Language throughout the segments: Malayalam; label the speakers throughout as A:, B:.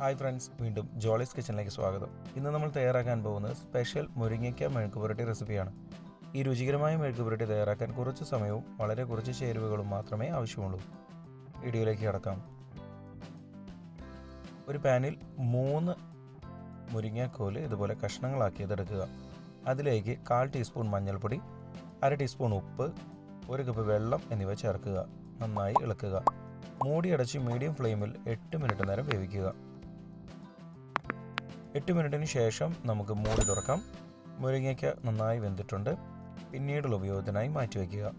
A: ഹായ് ഫ്രണ്ട്സ് വീണ്ടും ജോളീസ് കിച്ചണിലേക്ക് സ്വാഗതം. ഇന്ന് നമ്മൾ തയ്യാറാക്കാൻ പോകുന്നത് സ്പെഷ്യൽ മുരിങ്ങയ്ക്ക മെഴുക്ക് പുരട്ടി റെസിപ്പിയാണ്. ഈ രുചികരമായ മെഴുക്ക് പുരട്ടി തയ്യാറാക്കാൻ കുറച്ച് സമയവും വളരെ കുറച്ച് ചേരുവകളും മാത്രമേ ആവശ്യമുള്ളൂ. വീഡിയോയിലേക്ക് കടക്കാം. ഒരു പാനിൽ മൂന്ന് മുരിങ്ങക്കോൽ ഇതുപോലെ കഷ്ണങ്ങളാക്കിയതെടുക്കുക അതിലേക്ക് കാൽ ടീസ്പൂൺ മഞ്ഞൾപ്പൊടി അര ടീസ്പൂൺ ഉപ്പ് ഒരു കപ്പ് വെള്ളം എന്നിവ ചേർക്കുക. നന്നായി ഇളക്കുക. മൂടി അടച്ച് മീഡിയം ഫ്ലെയിമിൽ എട്ട് മിനിറ്റ് നേരം വേവിക്കുക. എട്ട് മിനിറ്റിന് ശേഷം നമുക്ക് മൂടി തുറക്കാം. മുരിങ്ങയ്ക്ക നന്നായി വെന്തിട്ടുണ്ട്. പിന്നീടുള്ള ഉപയോഗത്തിനായി മാറ്റിവെക്കുക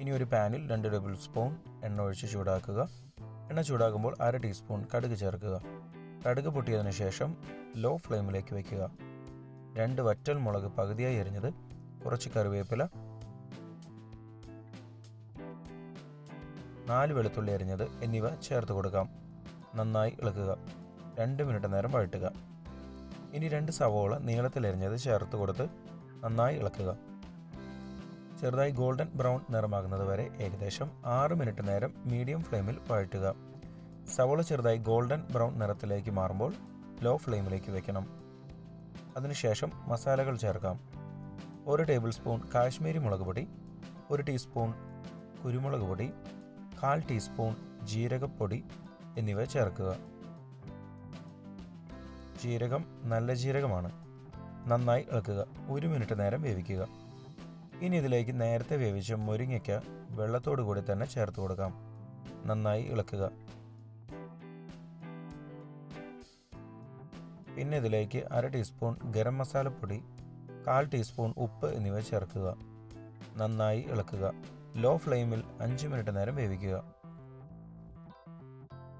A: ഇനി ഒരു പാനിൽ രണ്ട് ടേബിൾ സ്പൂൺ എണ്ണ ഒഴിച്ച് ചൂടാക്കുക. എണ്ണ ചൂടാകുമ്പോൾ അര ടീസ്പൂൺ കടുക് ചേർക്കുക. കടുക് പൊട്ടിയതിനു ശേഷം ലോ ഫ്ലെയിമിലേക്ക് വയ്ക്കുക. രണ്ട് വറ്റൽ മുളക് പകുതിയായി എരിഞ്ഞത് കുറച്ച് കറിവേപ്പില. നാല് വെളുത്തുള്ളി എരിഞ്ഞത് എന്നിവ ചേർത്ത് കൊടുക്കാം. നന്നായി ഇളക്കുക. രണ്ട് മിനിറ്റ് നേരം വഴറ്റുക ഇനി രണ്ട് സവോള നീളത്തിലരിഞ്ഞത് ചേർത്ത് കൊടുത്ത് നന്നായി ഇളക്കുക. ചെറുതായി ഗോൾഡൻ ബ്രൗൺ നിറമാകുന്നത് വരെ ഏകദേശം ആറ് മിനിറ്റ് നേരം മീഡിയം ഫ്ലെയിമിൽ വഴറ്റുക സവോള ചെറുതായി ഗോൾഡൻ ബ്രൗൺ നിറത്തിലേക്ക് മാറുമ്പോൾ ലോ ഫ്ലെയിമിലേക്ക് വെക്കണം. അതിനുശേഷം മസാലകൾ ചേർക്കാം. ഒരു ടേബിൾ സ്പൂൺ കാശ്മീരി മുളക് പൊടി ഒരു ടീസ്പൂൺ കുരുമുളക് പൊടി കാൽ ടീസ്പൂൺ ജീരകപ്പൊടി എന്നിവ ചേർക്കുക. ജീരകം നല്ല ജീരകമാണ്. നന്നായി ഇളക്കുക. ഒരു മിനിറ്റ് നേരം വേവിക്കുക. ഇനി ഇതിലേക്ക് നേരത്തെ വേവിച്ച മുരിങ്ങയ്ക്ക വെള്ളത്തോടു കൂടി തന്നെ ചേർത്ത് കൊടുക്കാം. നന്നായി ഇളക്കുക. പിന്നെ ഇതിലേക്ക് അര ടീസ്പൂൺ ഗരം മസാലപ്പൊടി കാൽ ടീസ്പൂൺ ഉപ്പ് എന്നിവ ചേർക്കുക. നന്നായി ഇളക്കുക. ലോ ഫ്ലെയിമിൽ അഞ്ച് മിനിറ്റ് നേരം വേവിക്കുക.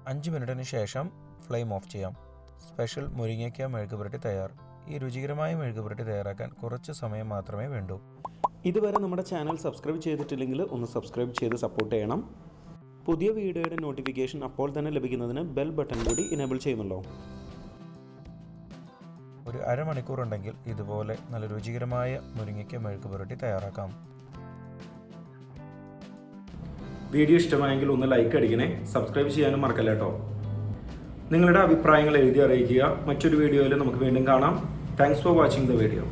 A: അഞ്ച് മിനിറ്റിന് ശേഷം ഫ്ലെയിം ഓഫ് ചെയ്യാം. സ്പെഷ്യൽ മുരിങ്ങയ്ക്ക മെഴുക്ക് പുരട്ടി തയ്യാർ. ഈ രുചികരമായ മെഴുക്ക് പുരട്ടി തയ്യാറാക്കാൻ കുറച്ച് സമയം മാത്രമേ വേണ്ടൂ.
B: ഇതുവരെ നമ്മുടെ ചാനൽ സബ്സ്ക്രൈബ് ചെയ്തിട്ടില്ലെങ്കിൽ ഒന്ന് സബ്സ്ക്രൈബ് ചെയ്ത് സപ്പോർട്ട് ചെയ്യണം. പുതിയ വീഡിയോയുടെ നോട്ടിഫിക്കേഷൻ അപ്പോൾ തന്നെ ലഭിക്കുന്നതിന് ബെൽ ബട്ടൺ കൂടി ഇനേബിൾ ചെയ്യുന്നുണ്ടോ
A: ഒരു അരമണിക്കൂർ ഉണ്ടെങ്കിൽ ഇതുപോലെ നല്ല രുചികരമായ മുരിങ്ങയ്ക്ക മെഴുക്ക് പുരട്ടി തയ്യാറാക്കാം.
B: വീഡിയോ ഇഷ്ടമായെങ്കിൽ ഒന്ന് ലൈക്ക് അടിക്കണേ. സബ്സ്ക്രൈബ് ചെയ്യാനും മറക്കല്ല കേട്ടോ നിങ്ങളുടെ അഭിപ്രായങ്ങൾ എഴുതി അറിയിക്കുക. മറ്റൊരു വീഡിയോയിൽ നമുക്ക് വീണ്ടും കാണാം. Thanks for watching the video